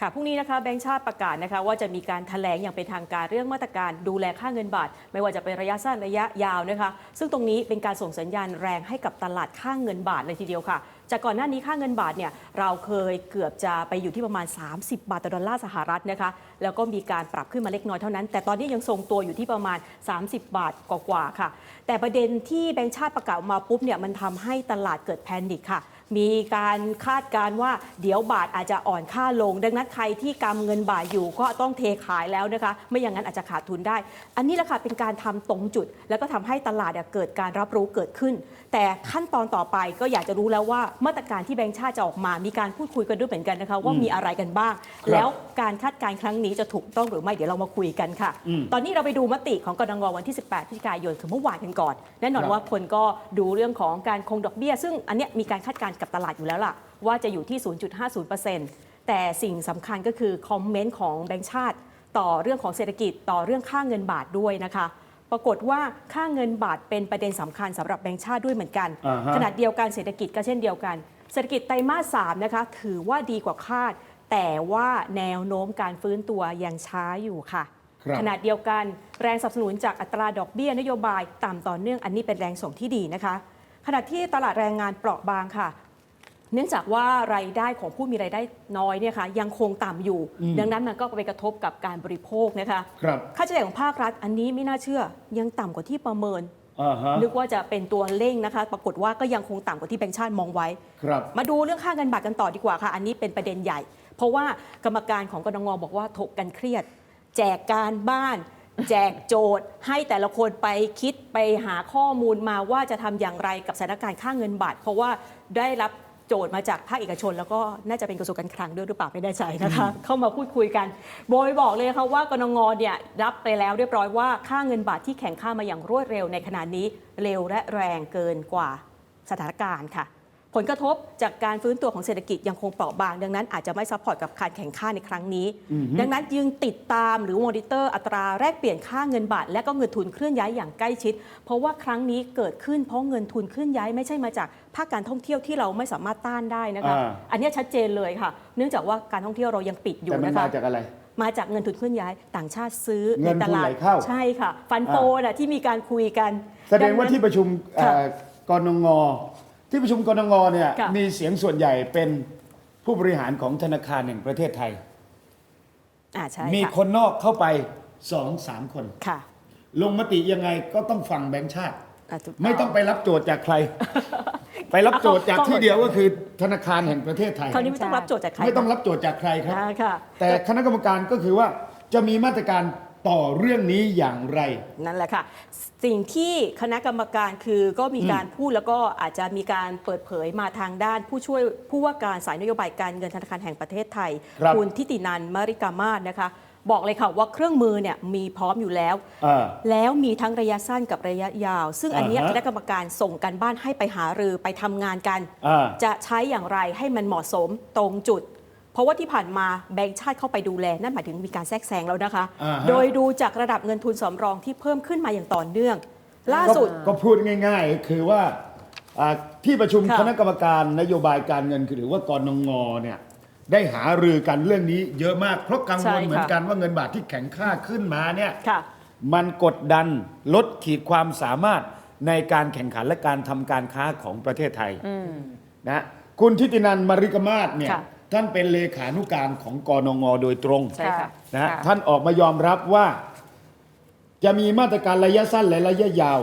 ค่ะพรุ่งนี้นะคะแบงก์ชาติประกาศนะคะว่าจะมีการแถลงอย่างเป็นทางการเรื่องมาตรการดูแลค่าเงินบาท ไม่ว่าจะเป็นระยะสั้นระยะยาวนะคะ ซึ่งตรงนี้เป็นการส่งสัญญาณแรงให้กับตลาดค่าเงินบาทเลยทีเดียวค่ะ จากก่อนหน้านี้ค่าเงินบาทเนี่ยเราเคยเกือบจะไปอยู่ที่ประมาณ 30 บาทต่อดอลลาร์สหรัฐนะคะแล้วก็มีการปรับขึ้นมาเล็กน้อยเท่านั้น แต่ตอนนี้ยังทรงตัวอยู่ที่ประมาณ 30 บาทกว่าๆค่ะ แต่ประเด็นที่แบงก์ชาติประกาศมาปุ๊บเนี่ยมันทำให้ตลาดเกิดแพนิคค่ะ มีการคาดการณ์ว่าเดี๋ยวบาทอาจจะอ่อนค่าลง ดังนั้นใครที่กำเงินบาทอยู่ก็ต้องเทขายแล้วนะคะ ไม่อย่างนั้นอาจจะขาดทุนได้ อันนี้แหละค่ะเป็นการทำตรงจุด แล้วก็ทำให้ตลาดเนี่ยเกิดการรับรู้เกิดขึ้น แต่ขั้นตอนต่อไปก็อยากจะรู้แล้วว่ามาตรการที่แบงก์ชาติจะออกมา มีการพูดคุยกันด้วยเหมือนกันนะคะว่ามีอะไรกันบ้างครับแล้วการคาดการณ์ครั้งนี้จะถูกต้องหรือไม่เดี๋ยวเรามาคุยกันค่ะอืมตอนนี้เราไปดูมติของกรงวันที่ 18พฤศจิกายนคือเมื่อวานกันก่อน แน่นอนครับว่าคนก็ดูเรื่องของการคงดอกเบี้ย ซึ่งอันเนี้ยมีการคาดการณ์กับตลาดอยู่แล้วล่ะ ว่าจะอยู่ที่ 0.50%แต่สิ่งสำคัญก็คือคอมเมนต์ของแบงก์ชาติ ต่อเรื่องของเศรษฐกิจต่อเรื่องค่าเงินบาทด้วยนะคะ ปรากฏว่าค่าเงินบาทเป็นประเด็นสำคัญสำหรับแบงก์ชาติด้วยเหมือนกัน อ่าฮะ ขณะเดียวกันเศรษฐกิจก็เช่นเดียวกัน เศรษฐกิจไตรมาส3นะคะถือว่าดีกว่าคาด แต่ว่าแนวโน้มการฟื้นตัวยังช้าอยู่ค่ะ ครับ ขณะเดียวกันแรงสนับสนุนจากอัตราดอกเบี้ยนโยบายต่ำต่อเนื่องอันนี้เป็นแรงส่งที่ดีนะคะ ขณะที่ตลาดแรงงานเปราะบางค่ะ เนื่องจากว่ารายได้ของผู้มีรายได้น้อยเนี่ยค่ะยังคงต่ำอยู่ อืม ดังนั้นมันก็ไปกระทบกับการบริโภคนะคะครับค่าใช้จ่ายของภาครัฐอันนี้ไม่น่าเชื่อยังต่ำกว่าที่ประเมิน อ่าฮะนึกว่าจะเป็นตัวเร่งนะคะ ปรากฏว่าก็ยังคงต่ำกว่าที่แบงก์ชาติมองไว้ ครับ มาดูเรื่องค่าเงินบาทกันต่อดีกว่าค่ะ อันนี้เป็นประเด็นใหญ่ เพราะว่ากรรมการของกรงงบอกว่าถกกันเครียด แจกการบ้าน แจกโจทย์ ให้แต่ละคนไปคิดไปหาข้อมูลมาว่าจะทำอย่างไรกับสถานการณ์ค่าเงินบาท เพราะว่าได้รับ โจทย์มาจากภาคเอกชน แล้วก็น่าจะเป็นกระทรวงการคลังด้วยหรือเปล่าไม่แน่ใจนะคะ เข้ามาพูดคุยกันโดยบอกเลยค่ะว่ากรงงเนี่ยรับไปแล้วเรียบร้อยว่าค่าเงินบาทที่แข็งค่ามาอย่างรวดเร็วในขณะนี้เร็วและแรงเกินกว่าสถานการณ์ค่ะ ผลกระทบจากการฟื้นตัวของเศรษฐกิจยังคงเปราะบาง ดังนั้นอาจจะไม่ซัพพอร์ตกับการแข่งข้าในครั้งนี้อือฮึดังนั้นยึงติดตามหรือมอนิเตอร์อัตราแลกเปลี่ยนค่าเงินบาท และก็เงินทุนเคลื่อนย้ายอย่างใกล้ชิด เพราะว่าครั้งนี้เกิดขึ้นเพราะเงินทุนเคลื่อนย้ายไม่ใช่มาจากภาคการท่องเที่ยวที่เราไม่สามารถต้านได้นะคะอ่าอันนี้ชัดเจนเลยค่ะ เนื่องจากว่าการท่องเที่ยวเรายังปิดอยู่แต่มันนะคะมาจากอะไรมาจากเงินทุนเคลื่อนย้ายต่างชาติซื้อเงินทุนในตลาดไหลเข้าใช่ค่ะ ฟันโฟน่ะที่มีการคุยกัน แสดงว่าที่ประชุมเอ่ค่ะอกนง ที่ประชุมกนงเนี่ยค่ะ มีเสียงส่วนใหญ่เป็นผู้บริหารของธนาคารแห่งประเทศไทย อ่าใช่มีค่ะคนนอกเข้าไปสองสามคน ค่ะลงมติยังไงก็ต้องฟังแบงค์ชาติ อะถูกไม่ต้องไปรับโจทย์จากใคร ไปรับโจทย์จากที่เดียวก็คือธนาคารแห่งประเทศไทย คราวนี้ไม่ต้องรับโจทย์จากใครไม่ต้องรับโจทย์จากใครครับ อ่าค่ะ แต่คณะกรรมการก็คือว่าจะมีมาตรการ ต่อเรื่องนี้อย่างไร นั่นแหละค่ะ สิ่งที่คณะกรรมการคือก็มีการพูดแล้วก็อาจจะมีการเปิดเผยมาทางด้านผู้ช่วยผู้ว่าการสายนโยบายการเงินธนาคารแห่งประเทศไทยครับ ณทิตินันมริกามาศนะคะ บอกเลยค่ะว่าเครื่องมือเนี่ยมีพร้อมอยู่แล้ว อ่า แล้วมีทั้งระยะสั้นกับระยะยาว ซึ่งอันเนี้ยอ่าฮะ คณะกรรมการส่งกันบ้านให้ไปหารือไปทำงานกัน อ่า จะใช้อย่างไรให้มันเหมาะสมตรงจุดเพ ราะว่าที่ผ่านมาแบงก์ชาติเข้าไปดูแล นั่นหมายถึงมีการแทรกแซงแล้วนะคะ อ่าฮะ โดยดูจากระดับเงินทุนสำรองที่เพิ่มขึ้นมาอย่างต่อเนื่อง ล่าสุด ก็ก็พูดง่าย ๆ คือว่าอ่าที่ประชุมค่ะ คณะกรรมการนโยบายการเงินคือหรือว่ากรงงเนี่ยได้หารือกันเรื่องนี้เยอะมาก เพราะกังใช่วลค่ะเหมือนกันว่าเงินบาทที่แข็งค่าขึ้นมาเนี่ย ค่ะ มันกดดันลดขีดความสามารถในการแข่งขันและการทำการค้าของประเทศไทยนะคุณทิตินันมาริกมาศเนี่ยค่ะ ท่านเป็นเลขานุการของกนงโดยตรงใช่ค่ะนะฮะท่านออกมายอมรับว่า จะมีมาตรการระยะสั้นและระยะยาว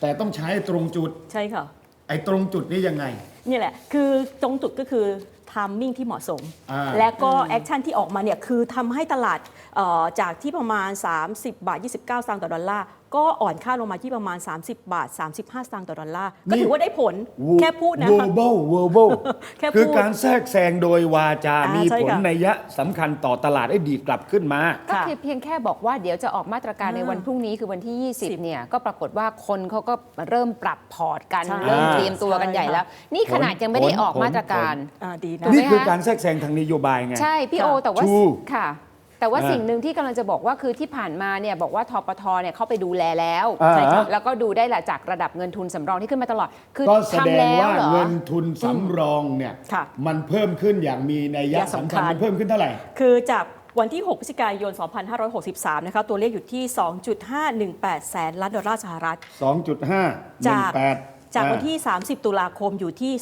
แต่ต้องใช้ตรงจุด ใช่ค่ะ ไอ้ตรงจุดนี้ยังไง นี่แหละ คือตรงจุดก็คือทามมิ่งที่เหมาะสม อ่า และก็แอคชั่นที่ออกมาเนี่ย คือทำให้ตลาดเอ่อจากที่ประมาณ 30 บาท 29สตางค์ต่อดอลลาร์ก็อ่อนค่าลงมาที่ประมาณ 30 บาท 35 สตางค์ต่อดอลลาร์ก็ถือว่าได้ผลแค่พูดนะคะ verbal verbal แค่พูด คือการแทรกแซงโดยวาจา อ่ามีมีใช่ผลค่ะ ในยะสำคัญต่อตลาดให้ดีดกลับขึ้นมา ก็ค่ะคือเพียงแค่บอกว่าเดี๋ยวจะออกมาตรการในวันพรุ่งนี้คือวันที่ 20 เนี่ย ก็ปรากฏว่าคนเขาก็เริ่มปรับพอร์ตกัน ใช่เริ่มเตรียมตัวกันใหญ่แล้ว นี่ขนาดยังไม่ได้ออกมาตรการ อ่าดีนะ ถูกไหมนี่คือคะการแทรกแซงทางนโยบายไง ใช่ พี่โอแต่ว่าชู ค่ะ แต่ว่าอ่าสิ่งหนึ่งที่กำลังจะบอกว่าคือที่ผ่านมาเนี่ยบอกว่าทปทเนี่ยเข้าไปดูแลแล้วอ่า ใช่ครับแล้วก็ดูได้แหละจากระดับเงินทุนสำรองที่ขึ้นมาตลอด คือก็แสดทำงแล้วว่าเหรอ เงินทุนสำรองเนี่ยค่ะมันเพิ่มขึ้นอย่างมีนัยยะยะสำสำคัคัญญ มันเพิ่มขึ้นเท่าไหร่ คือจากวันที่ 6 พฤศจิกายน 2563 นะคะ ตัวเลขอยู่ที่ 2.518 แสนล้านดอลลาร์สหรัฐ 2.5 จาก18 จากวันที่ 30 ตุลาคมอยู่ที่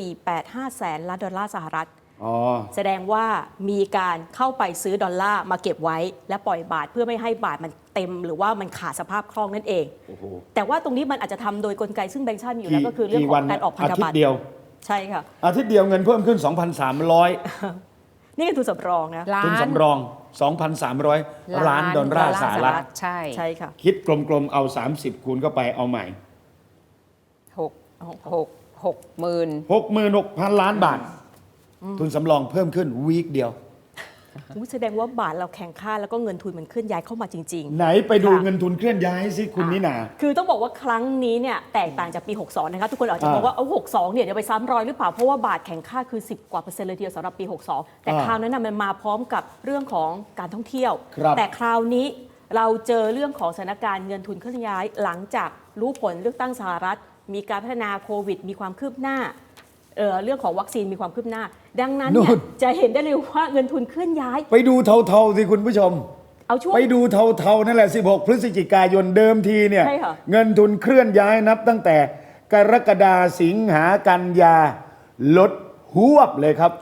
2.485 แสนล้านดอลลาร์สหรัฐ อ๋อ แสดงว่ามีการเข้าไปซื้อดอลลาร์มาเก็บไว้ และปล่อยบาทเพื่อไม่ให้บาทมันเต็ม หรือว่ามันขาดสภาพคล่องนั่นเอง โอ้โหแต่ว่าตรงนี้มันอาจจะทำโดยกลไกซึ่งแบงก์ชาติมีอยู่แล้วก็คือเรื่องของการออกพันธอาทิตบัตรย์เดียว ใช่ค่ะ อาทิตย์เดียวเงินเพิ่มขึ้น 2,300นี่คือทุนสำรองนะล้านทุนสำรอง 2,300 ล้านดอลลาร์สหรัฐ ใช่ใช่ค่ะคิดกลมๆ เอา 30 คูณเข้าไปเอาใหม่ หกหกหกหมื่น66,000 ล้านบาท ทุนสำรองเพิ่มขึ้นวีคเดียว อุ๊ยแสดงว่าบาทเราแข่งค่าแล้วก็เงินทุนมันเคลื่อนย้ายเข้ามาจริง ไหนไปดูค่ะ เงินทุนเคลื่อนย้ายสิคุณนิน่า ๆ คือต้องบอกว่าครั้งนี้เนี่ยแตกต่างจากปี 62 นะคะ ทุกคนอาจจะมองว่าเอา62 เนี่ยเดี๋ยวไปซ้ำรอยหรือเปล่า เพราะว่าบาทแข่งค่าคือ 10 กว่าเปอร์เซ็นต์เลยทีเดียวสำหรับปี 62 แต่อ่าคราวนั้นนะมันมาพร้อมกับเรื่องของการท่องเที่ยว ครับแต่คราวนี้เราเจอเรื่องของสถานการณ์เงินทุนเคลื่อนย้าย หลังจากรู้ผลเลือกตั้งสหรัฐ มีการพัฒนาโควิด มีความคืบหน้า เอ่อเรื่องของวัคซีนมีความคืบหน้า ดังนั้นเนี่ยนู่น จะเห็นได้เลยว่าเงินทุนเคลื่อนย้าย ไปดูเทาๆสิคุณผู้ชม เอาช่วง ไปดูเทาๆนั่นแหละ 16 พฤศจิกายนเดิมทีเนี่ย ใช่ค่ะ เงินทุนเคลื่อนย้ายนับตั้งแต่กรกฎาสิงหากันยา ลดหวบเลยครับ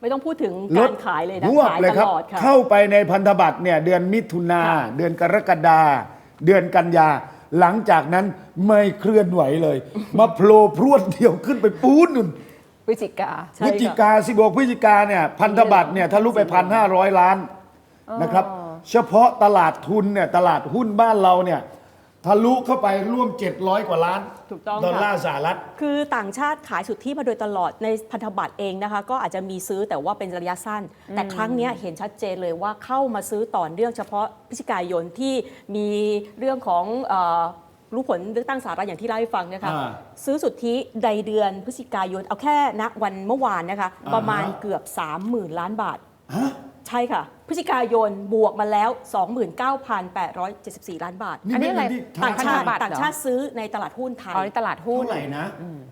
ไม่ต้องพูดถึงลกาดรขายเลยนะหวบขายเลยตครับลอดค่ะ เข้าไปในพันธบัตรเนี่ยเดือนมิถุนาค่ะ เดือนกรกฎาเดือนกันยา หลังจากนั้นไม่เคลื่อนไหวเลย มาโผล่พรวดเดียวขึ้นไปปูนนุ่น พฤศจิกาใช่พฤศจิกา16พฤศจิกาเนี่ยพันธบัตรเนี่ยทะลุไปพันห้าร้อยล้านนะครับ เฉพาะตลาดทุนเนี่ยตลาดหุ้นบ้านเราเนี่ยทะลุเข้าไปร่วม 700 กว่าล้านถูกต้องดอลค่ะลาร์สหรัฐ คือต่างชาติขายสุทธิมาโดยตลอดในพันธบัตรเองนะคะ ก็อาจจะมีซื้อแต่ว่าเป็นระยะสั้น แต่ครั้งเนี้ยเห็นชัดเจนเลยว่าเข้ามาซื้อต่อเนื่องเฉพาะพฤศจิกายนที่มีเรื่องของเอ่อ รู้ผลเลือกตั้งสหรัฐอย่างที่เล่าให้ฟังนะคะอ่าซื้อสุทธิในเดือนพฤศจิกายน เอาแค่ณวันเมื่อวานนะคะ อ่าฮะ ประมาณเกือบ 30,000 ล้านบาท ฮะ ใช่ค่ะ พฤศจิกายนบวกมาแล้ว 29,874 ล้านบาทอันนี้อะไร เป็ที่ต่างชาติพันธบัตรเหรอ ต่างชาติซื้อในตลาดหุ้นไทย เอาในตลาดหุ้น เท่าไหร่นะ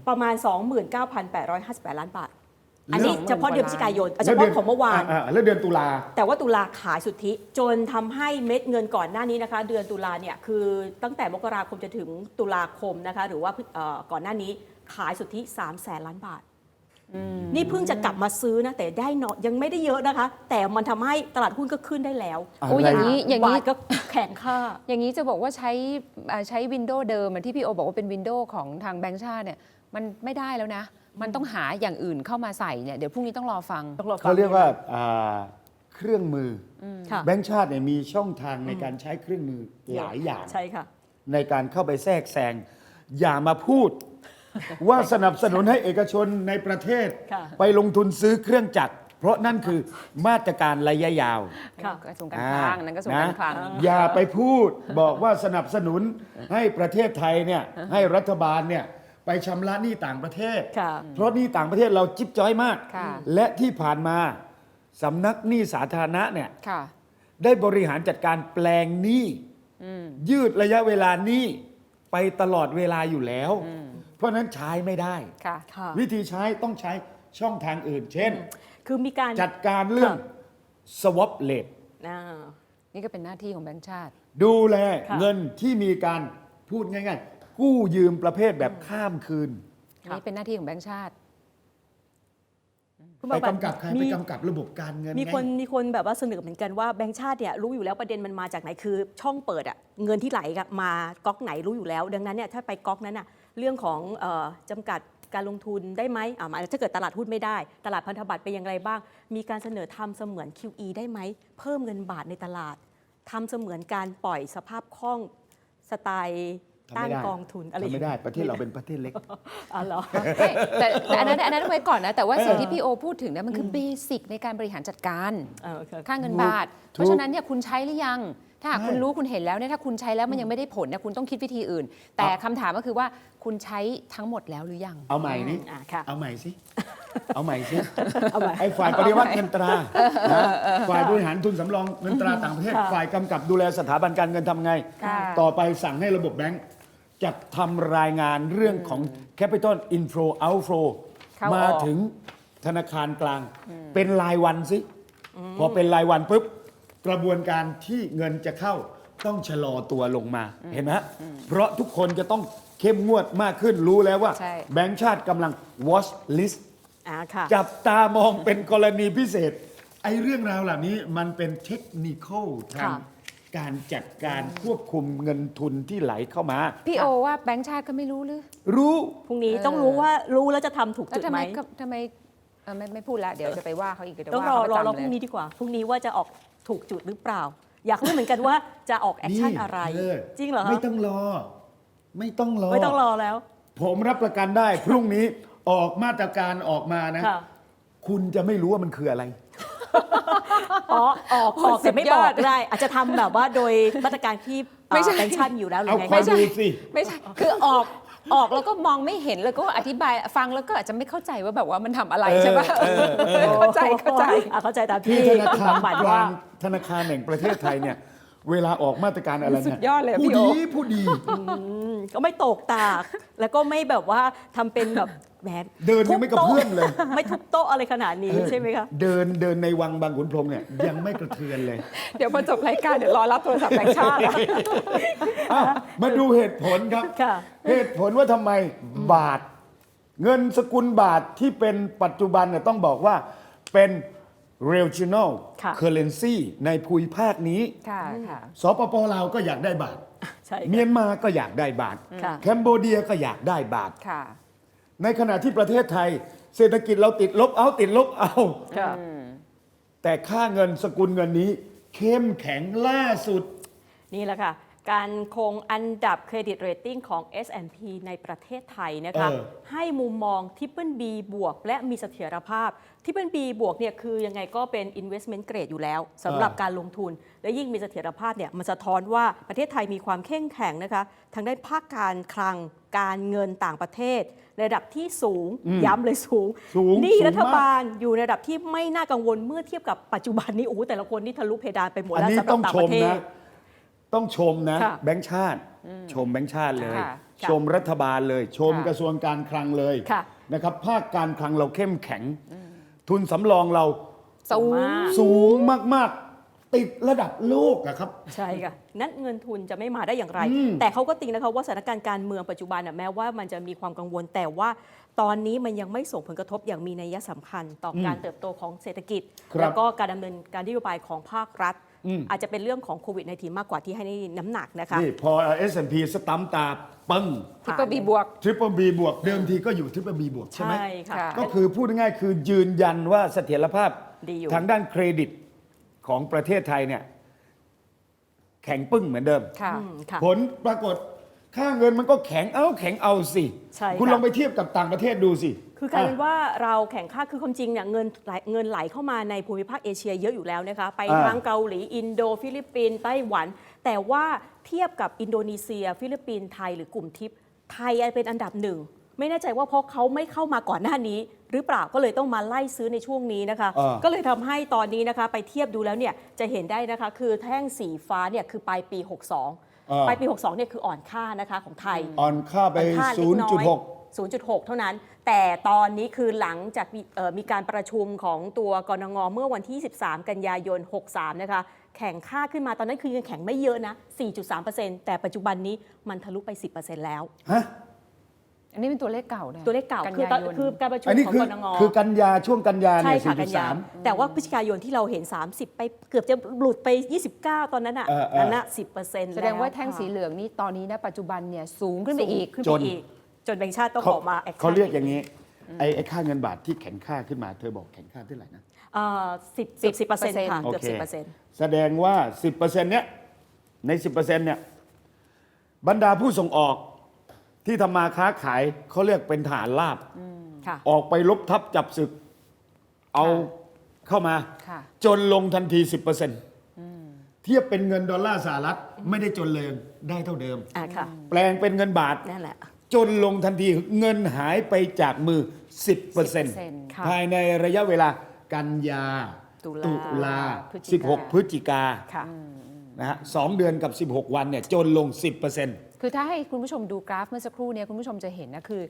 ประมาณ 29,858 ล้านบาท อันเรื่นี้องเฉพาะเดือนพฤศจิกายนเฉแล้วพาะดืนของเมื่อวานอ่แล้วเดือนตุลา แต่ว่าตุลาขายสุทธิ จนทำให้เม็ดเงินก่อนหน้านี้นะคะ เดือนตุลาเนี่ยคือตั้งแต่มกราคมจนถึงตุลาคมนะคะ หรือว่าเอ่อก่อนหน้านี้ขายสุทธิ3แสนล้านบาทนี่เพิ่งจะกลับมาซื้อนะ แต่ได้น้อยยังไม่ได้เยอะนะคะ แต่มันทำให้ตลาดหุ้นก็ขึ้นได้แล้วอะไรโอ้ยอย่างนี้อย่างนี้บทก็แข็งค่า อย่างนี้จะบอกว่าใช้อ่าใช้วินโดว์เดิมอะที่พี่โอบอกว่าเป็นวินโดว์ของทางแบงก์ชาติเนี่ยมันไม่ได้แล้วนะ มันต้องหาอย่างอื่นเข้ามาใส่เนี่ยเดี๋ยวพรุ่งนี้ต้องรอฟัง ต้องรอฟัง เขาเรียกว่าอ่าเครื่องมืออค่ะ แบงก์ชาติเนี่ยมีช่องทางในการใช้เครื่องมือหลายอย่าง ใช่ค่ะ ในการเข้าไปแทรกแซงอย่ามาพูด ว่าสนับสนุนให้เอกชนในประเทศ ค่ะ ไปลงทุนซื้อเครื่องจักร เพราะนั่นคือมาตรการระยะยาว ค่ะ กระทรวงการคลังนั่นกระทรวงการคลัง นะอย่าไปพูดบอกว่าสนับสนุนให้ประเทศไทยเนี่ยให้รัฐบาลเนี่ย ไปชำระหนี้ต่างประเทศ ค่ะ เพราะหนี้ต่างประเทศเราจิ๊บจ้อยมาก ค่ะ และที่ผ่านมาสำนักหนี้สาธารณะเนี่ยค่ะ ได้บริหารจัดการแปลงหนี้ยืดระยะเวลาหนี้ไปตลอดเวลาอยู่แล้ว เพราะฉะนั้นใช้ไม่ได้ ค่ะ ค่ะ วิธีใช้ต้องใช้ช่องทางอื่น เช่น คือมีการจัดการเรื่องค่ะ swap rate อ่า นี่ก็เป็นหน้าที่ของแบงก์ชาติ ดูแลค่ะ เงินที่มีการพูดง่าย ๆ กู้ยืมประเภทแบบข้ามคืน อันนี้เป็นหน้าที่ของแบงก์ชาติ คุณไปบาบันกำกับใครมีไปกำกับระบบการเงินมีไง คนมีคนแบบว่าเสนอเหมือนกันว่าแบงค์ชาติเนี่ยรู้อยู่แล้วประเด็นมันมาจากไหนคือ ช่องเปิดอะเงินที่ไหลอะมาก๊อกไหนรู้อยู่แล้ว ดังนั้นเนี่ยถ้าไปก๊อกนั้นอะเรื่องของเออจำกัดการลงทุนได้ไหมอ่ามาถ้าเกิดตลาดหุ้นไม่ได้ ตลาดพันธบัตรเป็นอย่างไรบ้าง มีการเสนอทำเสมือน QE ได้ไหมเพิ่มเงินบาทในตลาดทำเสมือนการปล่อยสภาพคล่องสไตล์ทำ ต้านไม่ได้กองทุนอะไรทำไม่ได้ประเทศเราเป็นประเทศเล็กอ๋อเหรอไม่แต่แต่อันนั้นอันนั้นไว้ก่อนนะ แต่ว่าสิ่งเออที่พี่โอพูดถึงเนี่ยมันคือเบสิกในการบริหารจัดการเออโอเคค่าเงินถูกบาทถูกเพราะฉะนั้นเนี่ยคุณใช้หรือยัง ถ้าหากใช่คุณรู้คุณเห็นแล้วเนี่ยถ้าคุณใช้แล้วมันยังไม่ได้ผลเนี่ยคุณต้องคิดวิธีอื่น แต่คำถามก็คือว่าคุณใช้ทั้งหมดแล้วหรือยัง เอาใหม่นี่อ่าค่ะเอาใหม่สิ เอาใหม่สิเอาใหม่ ไอ้ฝ่ายปฏิวัติเงินตรานะฝ่ายบริหารทุนสำรองเงินตราต่างประเทศค่ะฝ่ายกำกับดูแลสถาบันการเงินทำไง ค่ะ ต่อไปสั่งให้ระบบแบงก์จัดทำรายงานเรื่องของ Capital Inflow Outflow เข้าออก มาถึงธนาคารกลาง เป็นรายวันสิ พอเป็นรายวันปุ๊บ กระบวนการที่เงินจะเข้าต้องชะลอตัวลงมาเห็นไหมฮะเพราะทุกคนจะต้องเข้มงวดมากขึ้นรู้แล้วว่า ใช่ แบงก์ชาติกำลัง watch list อ่าค่ะจับตามองเป็นกรณีพิเศษ ไอ้เรื่องราวเหล่านี้มันเป็นเทคนิคอลทางค่ะ การจัดการควบคุมเงินทุนที่ไหลเข้ามา พี่โอว่าแบงค์ชาติก็ไม่รู้หรือ รู้พรุ่งนี้เออต้องรู้ว่ารู้แล้วจะทำถูกแล้วจุดทำไหไมมก็ทำไมเอ่อไม่ไม่พูดละเดี๋ยวจะไปว่าเขาอีกเดี๋ยวต้องว่ารอเขารอประจำรอพรุ่งเลยนี้ดีกว่าพรุ่งนี้ว่าจะออกถูกจุดหรือเปล่า อยากรู้เหมือนกันว่าจะออกแอคชั่นอะไรเจริงเหรอคะไม่ต้องรอ ไม่ต้องรอ ไม่ต้องรอแล้ว ผมรับประกันได้ พรุ่งนี้ ออกมาตรการออกมานะ ค่ะ คุณจะไม่รู้ว่ามันคืออะไร อ๋อออกออกแต่ไม่สุดยบออดกก็ได้ อาจจะทำแบบว่าโดยมาตรการที่ไม่ใช่ แบงค์ชาติมีอยู่แล้วหรืเอาอไงคอยคะดูสิ ไม่ใช่ คือออกออกแล้วก็มองไม่เห็นแล้วก็อธิบายฟังแล้วก็อาจจะไม่เข้าใจว่าแบบว่ามันทำอะไรใช่ปะเออเออ เข้าใจเข้าใจ อะเข้าใจตามที่ที่ธนาคารหมายกว่า ลางธนาคารแห่งประเทศไทยเนี่ย เวลาออกมาตรการอะไรสุเนี่ยดยอดเลยอะผู้พี่โอดีผู้ดีอืม ก็ไม่ตกตาก แล้วก็ไม่แบบว่าทำเป็นแบบแหมเดินยังไม่กระเพื่อมเลยไม่ทุบโต๊ะอะไรขนาดนี้ใช่ไหมคะ เดินเดินในวังบางขุนพรหมเนี่ยยังไม่กระเทือนเลย เดี๋ยวพอจบรายการเดี๋ยวรอรับโทรศัพท์แบงค์ชาติอะอ้าวมาดูเหตุผลครับ ค่ะ เหตุผลว่าทำไมบาท เงินสกุลบาทที่เป็นปัจจุบันเนี่ยต้องบอกว่าเป็น regional ค่ะ currency ในภูมิภาคนี้ ค่ะค่ะ สปปลาวก็อยากได้บาท ใช่เมีค่ะยนมาก็อยากได้บาท ค่ะ แคมโบเดียก็อยากได้บาท ค่ะ ในขณะที่ประเทศไทย เศรษฐกิจเราติดลบเอาติดลบเอา ค่ะ แต่ค่าเงินสกุลเงินนี้ เข้มแข็งล่าสุด นี่แหละค่ะ การคงอันดับเครดิตเรตติ้งของ S&P ในประเทศไทยนะคะเออ ให้มุมมอง Triple B บวก และมีเสถียรภาพ Triple B บวกเนี่ยคือยังไงก็เป็น investment grade อยู่แล้วสำหรับการลงทุน และยิ่งมีเสถียรภาพเนี่ยมันสะท้อนว่าประเทศไทยมีความเข้มแข็งนะคะทางด้านภาคการคลังการเงินต่างประเทศ ระดับที่สูงย้ำเลยสูงสูงหนี่สูงมากรัฐบาลอยู่ในระดับที่ไม่น่ากังวลเมื่อเทียบกับปัจจุบันนี้โอ้โหแต่ละคนนี่ทะลุเพดานไปหมด อันแล้วนี้สำหรัต้บองต่างชปมระเทศนะ ต้องชมนะค่ะแบงค์ชาติ ชมแบงค์ชาติเลยค่ะค่ะชมรัฐบาลเลย ชมค่ะกระทรวงการคลังเลยค่ะ นะครับภาคการคลังเราเข้มแข็ง ทุนสำรองเราสูงมาก สูงมาก ๆ ติดระดับโลกอะครับ ใช่ค่ะ นั้นเงินทุนจะไม่มาได้อย่างไร อืม แต่เขาก็ติงนะคะว่าสถานการณ์การเมืองปัจจุบันน่ะแม้ว่ามันจะมีความกังวลแต่ว่า ตอนนี้มันยังไม่ส่งผลกระทบอย่างมีนัยสำคัญ ต่ออมการเติบโตของเศรษฐกิจ ครับแล้วก็การดำเนินการนโยบายของภาครัฐ อืมอาจจะเป็นเรื่องของโควิด -19 มากกว่าที่ให้น้ำหนักนะคะ นี่พอ S&P สตัมป์ตาปึ้งทิปเปอร์บีบวก ทริปเปิลบีบวกเดิมทีก็อยู่ทริปเปิลบีบวกใช่ไหมใช่ค่ะค่ะ ก็คือพูดง่ายๆคือยืนยันว่าเสถียรภาพดีอยู่ ทางด้านเครดิตของประเทศไทยเนี่ยแข็งปึ้งเหมือนเดิม ค่ะ อืมค่ะ ผลปรากฏ ค่าเงินมันก็แข็งเอาแข็งเอาสิ ใช่ค่ะ คุณลองไปเทียบกับต่างประเทศดูสิคือกลายเป็นว่าเราแข่งค่าคือความจริงเนี่ยเงินไหลเงินไหลเข้ามาในภูมิภาคเอเชียเยอะอยู่แล้วนะคะไปอ่าทั้งเกาหลีอินโดฟิลิปปินส์ไต้หวัน แต่ว่าเทียบกับอินโดนีเซีย ฟิลิปปินส์ไทยหรือกลุ่มทิปไทยเป็นอันดับหนึ่ง ไม่แน่ใจว่าเพราะเขาไม่เข้ามาก่อนหน้านี้ หรือเปล่าก็เลยต้องมาไล่ซื้อในช่วงนี้นะคะ อ่า ก็เลยทำให้ตอนนี้นะคะไปเทียบดูแล้วเนี่ยจะเห็นได้นะคะ คือแท่งสีฟ้าเนี่ยคือปลายปี 62 ปลายปี 62เนี่ยคืออ่อนค่านะคะของไทย อ่อนค่าไปมันค่าเล็กน้อย 0.6 0.6 เท่านั้น แต่ตอนนี้คือหลังจากมีเอ่อมีการประชุมของตัวกรงงเมื่อวันที่ 13 กันยายน 63 นะคะ แข่งค่าขึ้นมาตอนนั้นคือยังแข่งไม่เยอะนะ 4.3%แต่ปัจจุบันนี้มันทะลุไป 10%แล้ว ฮะ อันนี้เป็นตัวเลขเก่านะตัวเลขเก่ากันคือตอนยายนคือการประชุมอันนี้ของคือกรงงคือกันยาช่วงกันยาใช่เนี่ยค่ะกันยา4.3แต่ว่าพฤศจิกายนที่เราเห็น 30 ไปเกือบจะหลุดไป 29 ตอนนั้นอะเออเออ นั่นน่ะ10%แสดงว่าแท่งสีเหลืองนี่ตอนนี้นะปัจจุบันเนี่ยสูงขึ้นไปอีก ขึ้นจไปน อีก จนแบงค์ชาติต้องเขาออกมาแอคชั่นเขาเรียกอย่างนี้ไอ้ไอ้ค่าเงินบาทที่แข็งค่าขึ้นมาเธอบอกแข็งค่าเท่าไหร่นะเอ่อ10 10 10%ค่ะโอเกือบเค10%แสดงว่า 10%เนี้ยใน 10%เนี่ยบรรดาผู้ส่งออก ที่ทำมาค้าขายเขาเรียกเป็นฐานลาบค่ะ ออกไปลบทับจับศึก เอาเข้ามา ค่ะ จนลงทันที 10%เทียบเป็นเงินดอลลาร์สหรัฐไม่ได้จนเลยได้เท่าเดิม อะค่ะแปลงเป็นเงินบาท นั่นแหละ จนลงทันทีเงินหายไปจากมือ 10% 10%ค่ะภายในระยะเวลากันยาตุลาตุลาพฤศจิกา 16 พฤศจิกาค่ะ นะฮะสองเดือนกับ 16 วันเนี่ยจนลง 10% คือถ้าให้คุณผู้ชมดูกราฟเมื่อสักครู่เนี่ยคุณผู้ชมจะเห็นนะคือ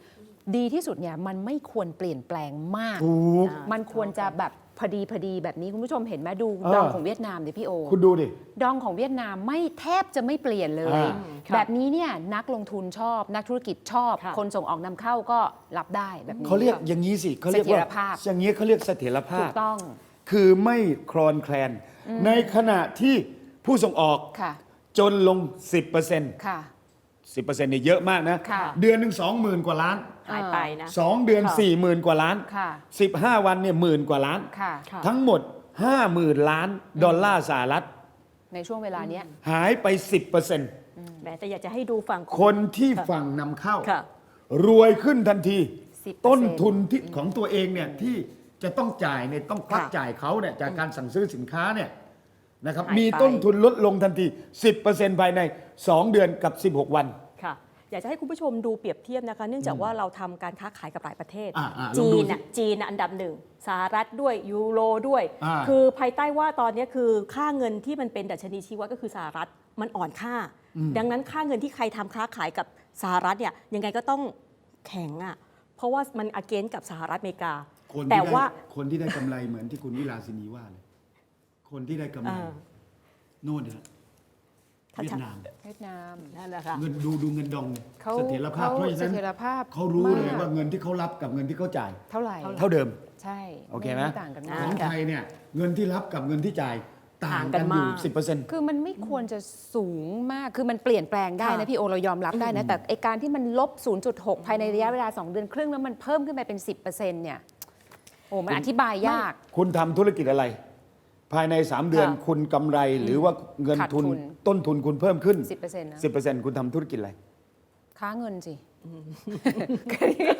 ดีที่สุดเนี่ยมันไม่ควรเปลี่ยนแปลงมาก ถูก มันควรจะแบบพอดีพอดีแบบนี้คุณผู้ชมเห็นไหมดูเออดองของเวียดนามดิพี่โอ คุณดูดิ ดองของเวียดนามไม่แทบจะไม่เปลี่ยนเลย อ่าค่ะแบบนี้เนี่ยนักลงทุนชอบ นักธุรกิจชอบ ค่ะ คนส่งออกนำเข้าก็รับได้แบบนี้ เขาเรียกอย่างนี้สิเขาเรียกว่าเสถียรภาพ อย่างนี้เขาเรียกเสถียรภาถูพ กต้องคือไม่คลอนแคลน ในขณะที่ผู้ส่งออกค่ะจนลง 10%ค่ะ 10%เนี่ยเยอะมากนะ ค่ะ เดือนหนึ่ง20,000 กว่าล้าน หายไปนะ 2 เดือน ค่ะ 40,000 กว่าล้าน ค่ะ 15 วันเนี่ยหมื่นกว่าล้าน ค่ะ ค่ะ ทั้งหมด 50,000 ล้านดอลลาร์สหรัฐ ในช่วงเวลาเนี้ย หายไป 10%แหมแต่อยากจะให้ดูฝั่ง คนที่ฝั่งนำเข้า ค่ะ รวยขึ้นทันที 10%ต้นทุนที่ของตัวเองเนี่ยที่จะต้องจ่ายเนี่ยต้องควักค่ะจ่ายเขาเนี่ยจากการสั่งซื้อสินค้าเนี่ยนะครับหายไป มีต้นทุนลดลงทันที 10%ภายใน 2 เดือนกับ 16 วันค่ะ อยากจะให้คุณผู้ชมดูเปรียบเทียบนะคะ เนื่องจากว่าเราทำการค้าขายกับหลายประเทศ อ่าอ่าลองจีดูนสิ น่ะจีนน่ะอันดับหนึ่งสหรัฐด้วยยูโรด้วย อ่า คือภายใต้ว่าตอนนี้คือค่าเงินที่มันเป็นดัชนีชี้วัดก็คือสหรัฐมันอ่อนค่า ดังนั้นค่าเงินที่ใครทำค้าขายกับสหรัฐเนี่ยยังไงก็ต้องแข็งอะเพราะว่ามันอเกนกับสหรัฐอเมริกา คนแต่ที่ได้ว่า คนที่ได้กำไรเหมือนที่คุณวิลาสินีว่าเลย คนที่ได้กำไร อ่า โน่นเนี่ยถ้า เวียชัดดนามเวียดนามนั่นแหละค่ะเงินดูดูเงินดองเขาเสถียรภาพเขาเพราะฉะนั้นเสถียรภาพเขารู้เลยมากว่าเงินที่เขารับกับเงินที่เขาจ่าย เท่าไหร่เท่าเดิม ใช่โอเคไหมต่างกันอ่มากของไทยเนี่ยเงินที่รับกับเงินที่จ่ายต่างห่างกักันนอยู่มากสิบเปอร์เซ็นต์คือมันไม่ควรจะสูงมากคือมันเปลี่ยนแปลงได้นะค่ะพี่โอเรายอมรับได้นะแต่ไอการที่มันลบ 0.6 ภายในระยะเวลา 2 เดือนครึ่งแล้วมันเพิ่มขึ้นไปเป็น 10%เนี่ยโอ้มันอธิบายยาก คุณทำธุรกิจอะไร ภายใน 3 เดือนค่ะคุณกำไรหรือว่าเงินขาดทุนทุนต้นทุนคุณเพิ่มขึ้น10%นะ10%คุณทำธุรกิจอะไร ค้าเงินสิ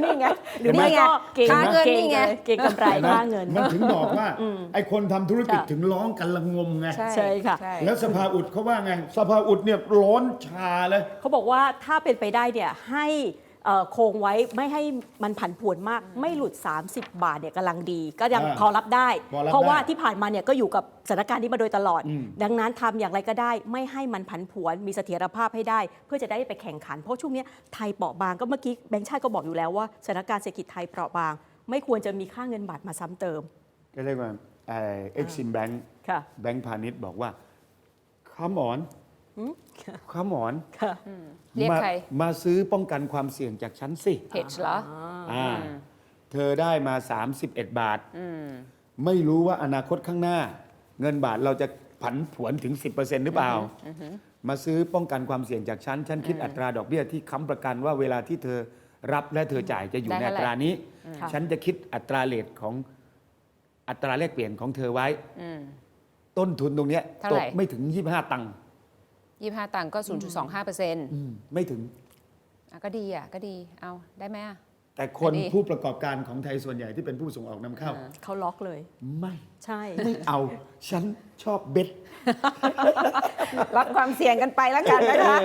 นี่ไงหรือไม่นี่ไงก็เก่ง ค้าเงินเก่งนี่ไงเลยเก่งกำไรเห็นไหมค่าเงิน มันถึงบอกว่า ไอ้คนทำธุรกิจค่ะ ถึงร้องกันละงมไงใช่ใช่ค่ะ ใช่ แล้วสภาอุดเขาว่าไง สภาอุดเนี่ยร้อนชาเลย เขาบอกว่าถ้าเป็นไปได้เนี่ยให้ เอ่อคงไว้ไม่ให้มันผันผวนมาก ไม่หลุด 30 บาทเนี่ยกำลังดี ก็ยังอ่าพอรับได้ พอรับเพราะว่าได้ที่ผ่านมาเนี่ยก็อยู่กับสถานการณ์นี้มาโดยตลอด อืม ดังนั้นทำอย่างไรก็ได้ ไม่ให้มันผันผวนมีเสถียรภาพให้ได้ เพื่อจะได้ไปแข่งขัน เพราะช่วงเนี้ยไทยเปราะบางก็เมื่อกี้แบงค์ชาติก็บอกอยู่แล้วว่าสถานการณ์เศรษฐกิจไทยเปราะบาง ไม่ควรจะมีค่าเงินบาทมาซ้ำเติมก็เรียกว่าเอ็กซิมแบงค์ค่ะ แบงค์พาณิชย์บอกว่าข้ามอน ข้ามอนค่ะเรียกมาใคร มาซื้อป้องกันความเสี่ยงจากฉันสิเฮดเหรออ่าเธอได้มา 31 บาทอืมไม่รู้ว่าอนาคตข้างหน้า เงินบาทเราจะผันผวนถึง 10%หรือเปล่า มาซื้อป้องกันความเสี่ยงจากฉัน ฉันคิดอัตราดอกเบี้ยที่ค้ำประกันว่าเวลาที่เธอรับและเธอจ่ายจะอยู่ได้ในเท่าไหร่อัตรานี้ ค่ะ ฉันจะคิดอัตราเลทของอัตราแลกเปลี่ยนของเธอไว้ อืม ต้นทุนตรงเนี้ยเท่าตไหร่ กไม่ถึง 25 ตังค์ 25ตังค์ก็ 0.25เปอร์เซ็นต์อืมไม่ถึง ก็ดีอะ ก็ดีเอาได้ไหมอะ แต่คนดี ผู้ประกอบการของไทยส่วนใหญ่ที่เป็นผู้ส่งออกนำเข้า อ่า เขาล็อกเลย ไม่ ใช่ ไม่เอา ฉันชอบเบ็ด รับความเสี่ยงกันไปแล้วกันนะคะ